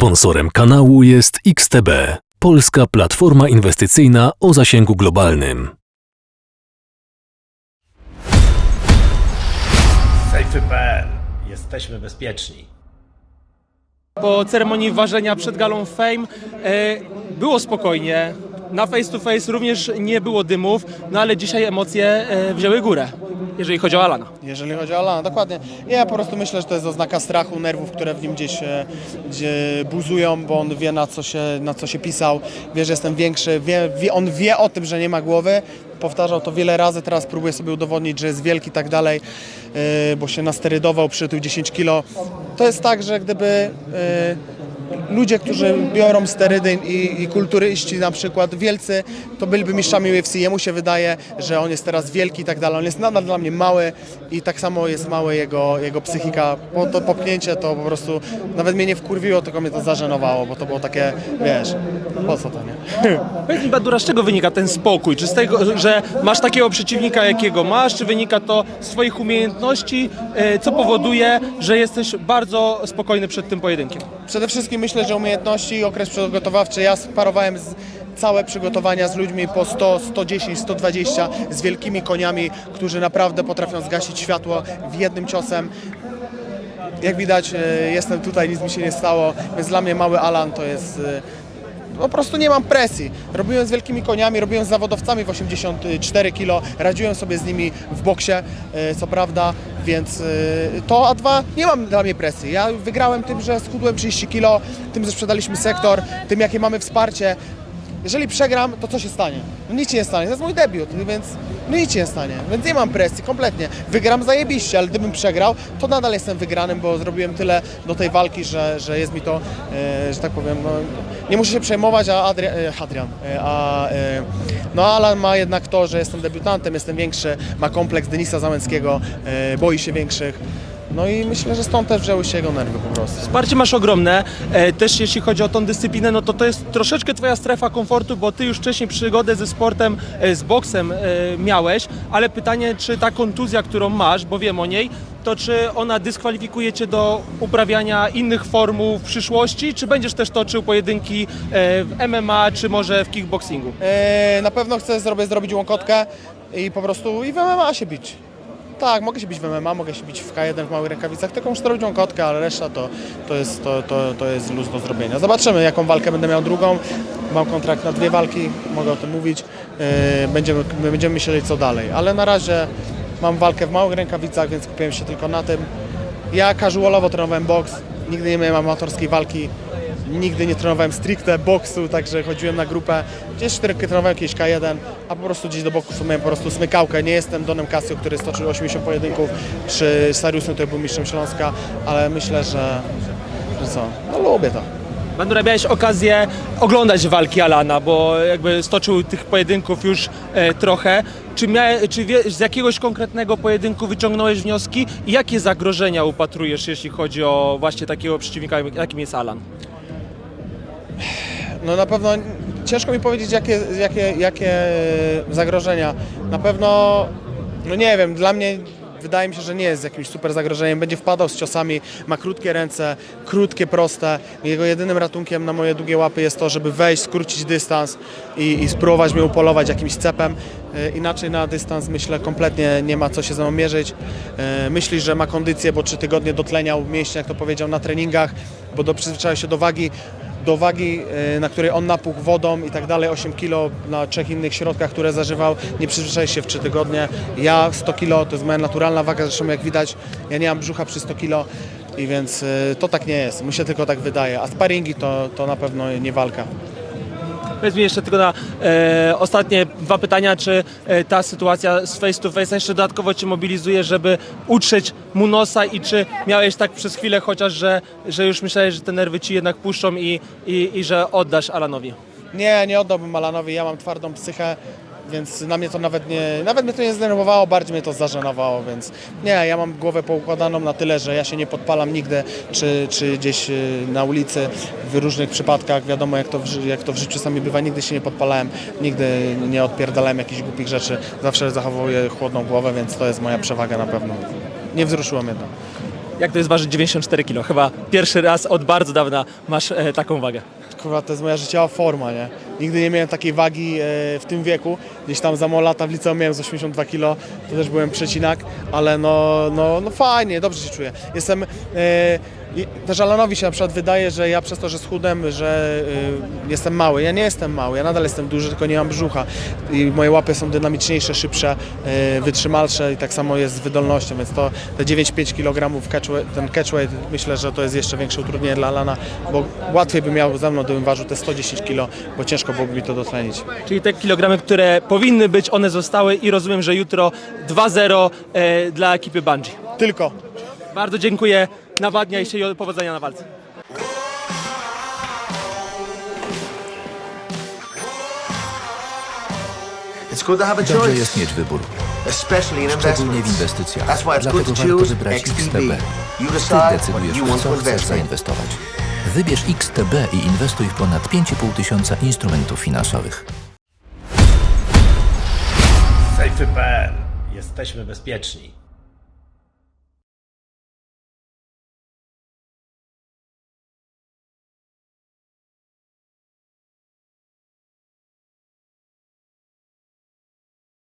Sponsorem kanału jest XTB, polska platforma inwestycyjna o zasięgu globalnym. Safety.pl. Jesteśmy bezpieczni. Po ceremonii ważenia przed galą Fame e, było spokojnie. Na face to face również nie było dymów, no ale dzisiaj emocje e, wzięły górę, jeżeli chodzi o Alana. Jeżeli chodzi o Alana, dokładnie. Ja po prostu myślę, że to jest oznaka strachu, nerwów, które w nim gdzieś e, buzują, bo on wie na co, się, na co się pisał, wie, że jestem większy, wie, wie, on wie o tym, że nie ma głowy. Powtarzał to wiele razy, teraz próbuje sobie udowodnić, że jest wielki i tak dalej, e, bo się nasterydował, przytył 10 kilo. To jest tak, że gdyby ludzie, którzy biorą sterydy i, i kulturyści na przykład, wielcy, to byliby mistrzami UFC. Jemu się wydaje, że on jest teraz wielki i tak dalej. On jest nadal dla mnie mały i tak samo jest mały jego, jego psychika. Bo to popchnięcie to po prostu nawet mnie nie wkurwiło, tylko mnie to zażenowało, bo to było takie, wiesz, po co to, nie? Powiedz mi Badura, z czego wynika ten spokój? Czy z tego, że masz takiego przeciwnika, jakiego masz, czy wynika to z twoich umiejętności, e, co powoduje, że jesteś bardzo spokojny przed tym pojedynkiem? Przede wszystkim myślę, że umiejętności i okres przygotowawczy. Ja sparowałem z, całe przygotowania z ludźmi po 100, 110, 120, z wielkimi koniami, którzy naprawdę potrafią zgasić światło w jednym ciosem. Jak widać, e, jestem tutaj, nic mi się nie stało, więc dla mnie mały Alan to jest... e, po prostu nie mam presji. Robiłem z wielkimi koniami, robiłem z zawodowcami w 84 kg, radziłem sobie z nimi w boksie, e, co prawda, więc e, to, a dwa, nie mam dla mnie presji. Ja wygrałem tym, że schudłem 30 kg, tym, że sprzedaliśmy sektor, tym, jakie mamy wsparcie. Jeżeli przegram, to co się stanie? No nic się nie stanie, to jest mój debiut, więc no nic się nie stanie, więc nie mam presji kompletnie. Wygram zajebiście, ale gdybym przegrał, to nadal jestem wygranym, bo zrobiłem tyle do tej walki, że, że jest mi to, e, że tak powiem, no, nie muszę się przejmować, a e, Adrian e, a e, no Alan ma jednak to, że jestem debiutantem, jestem większy, ma kompleks Denisa Załęckiego, e, boi się większych. No i myślę, że stąd też wzięły się jego nerwy po prostu. Wsparcie masz ogromne, e, też jeśli chodzi o tą dyscyplinę, no to to jest troszeczkę twoja strefa komfortu, bo ty już wcześniej przygodę ze sportem, e, z boksem e, miałeś, ale pytanie, czy ta kontuzja, którą masz, bo wiem o niej, to czy ona dyskwalifikuje cię do uprawiania innych formuł w przyszłości, czy będziesz też toczył pojedynki e, w MMA, czy może w kickboxingu? E, na pewno chcę zrobię, zrobić łąkotkę i po prostu i w MMA się bić. Tak, mogę się bić w MMA, mogę się bić w K1 w małych rękawicach, tylko muszę robić łąkotkę, ale reszta to, to, jest, to, to, to jest luz do zrobienia. Zobaczymy, jaką walkę będę miał drugą. Mam kontrakt na dwie walki, mogę o tym mówić. E, będziemy, będziemy myśleli, co dalej. Ale na razie mam walkę w małych rękawicach, więc kupiłem się tylko na tym. Ja casualowo trenowałem boks, nigdy nie miałem amatorskiej walki. Nigdy nie trenowałem stricte boksu, także chodziłem na grupę. Gdzieś trenowałem jakieś K1, a po prostu gdzieś do boku miałem po prostu smykałkę. Nie jestem Donem Casio, który stoczył 80 pojedynków, czy Sariusem, który był mistrzem Śląska, ale myślę, że, że co, no lubię to. Bandura, miałeś okazję oglądać walki Alana, bo jakby stoczył tych pojedynków już e, trochę. Czy, mia, czy wie, z jakiegoś konkretnego pojedynku wyciągnąłeś wnioski i jakie zagrożenia upatrujesz, jeśli chodzi o właśnie takiego przeciwnika, jakim jest Alan? No na pewno ciężko mi powiedzieć, jakie, jakie, jakie zagrożenia. Na pewno, no nie wiem, dla mnie wydaje mi się, że nie jest jakimś super zagrożeniem. Będzie wpadał z ciosami, ma krótkie ręce, krótkie, proste. Jego jedynym ratunkiem na moje długie łapy jest to, żeby wejść, skrócić dystans i, i spróbować mnie upolować jakimś cepem. E, Inaczej na dystans myślę kompletnie nie ma co się ze mną mierzyć. E, Myśli, że ma kondycję, bo trzy tygodnie dotleniał mięśnie, jak to powiedział, na treningach, bo przyzwyczaił się do wagi do wagi, e, na której on napuchł wodą i tak dalej, 8 kg na trzech innych środkach, które zażywał, nie przyzwyczaił się w 3 tygodnie. Ja 100 kg to jest moja naturalna waga, zresztą jak widać, ja nie mam brzucha przy 100 kg i więc e, to tak nie jest, mi się tylko tak wydaje, a sparingi to, to na pewno nie walka. Powiedz mi jeszcze tylko na e, ostatnie dwa pytania, czy e, ta sytuacja z face to face jeszcze dodatkowo Cię mobilizuje, żeby utrzeć mu nosa i czy miałeś tak przez chwilę chociaż, że, że już myślałeś, że te nerwy Ci jednak puszczą i, i, i że oddasz Alanowi? Nie, nie oddałbym Malanowi, ja mam twardą psychę, więc na mnie to nawet nie, nawet mnie to nie zdenerwowało, bardziej mnie to zażenowało, więc nie, ja mam głowę poukładaną na tyle, że ja się nie podpalam nigdy, czy, czy gdzieś y, na ulicy, w różnych przypadkach, wiadomo jak to, w, jak to w życiu czasami bywa, nigdy się nie podpalałem, nigdy nie odpierdalałem jakichś głupich rzeczy, zawsze zachowuję chłodną głowę, więc to jest moja przewaga na pewno. Nie wzruszyło mnie to. Jak to jest ważyć 94 kg? Chyba pierwszy raz od bardzo dawna masz e, taką wagę. Kurwa, to jest moja życiowa forma, nie? Nigdy nie miałem takiej wagi e, w tym wieku. Gdzieś tam za mało lata w liceum miałem z 82 kg, to też byłem przecinak, ale no, no, no fajnie, dobrze się czuję. Jestem... E, też Alanowi się na przykład wydaje, że ja przez to, że schudłem, że y, jestem mały. Ja nie jestem mały, ja nadal jestem duży, tylko nie mam brzucha. I moje łapy są dynamiczniejsze, szybsze, wytrzymalsze i tak samo jest z wydolnością, więc to te 9-5 kg ten catchweight myślę, że to jest jeszcze większe utrudnienie dla Alana, bo łatwiej by miał ze mną, gdybym ważył te 110 kg, bo ciężko byłoby mi to dotlenić. Czyli te kilogramy, które powinny być, one zostały i rozumiem, że jutro 2-0 e, dla ekipy Bungie. Tylko Bardzo dziękuję, nawadnia i się powodzenia na walce. Dobrze jest mieć wybór, szczególnie w inwestycjach. Dlatego warto wybrać XTB. Ty decydujesz, w co chcesz zainwestować. Wybierz XTB i inwestuj w ponad 5,5 tysiąca instrumentów finansowych. Safety.pl. Jesteśmy bezpieczni.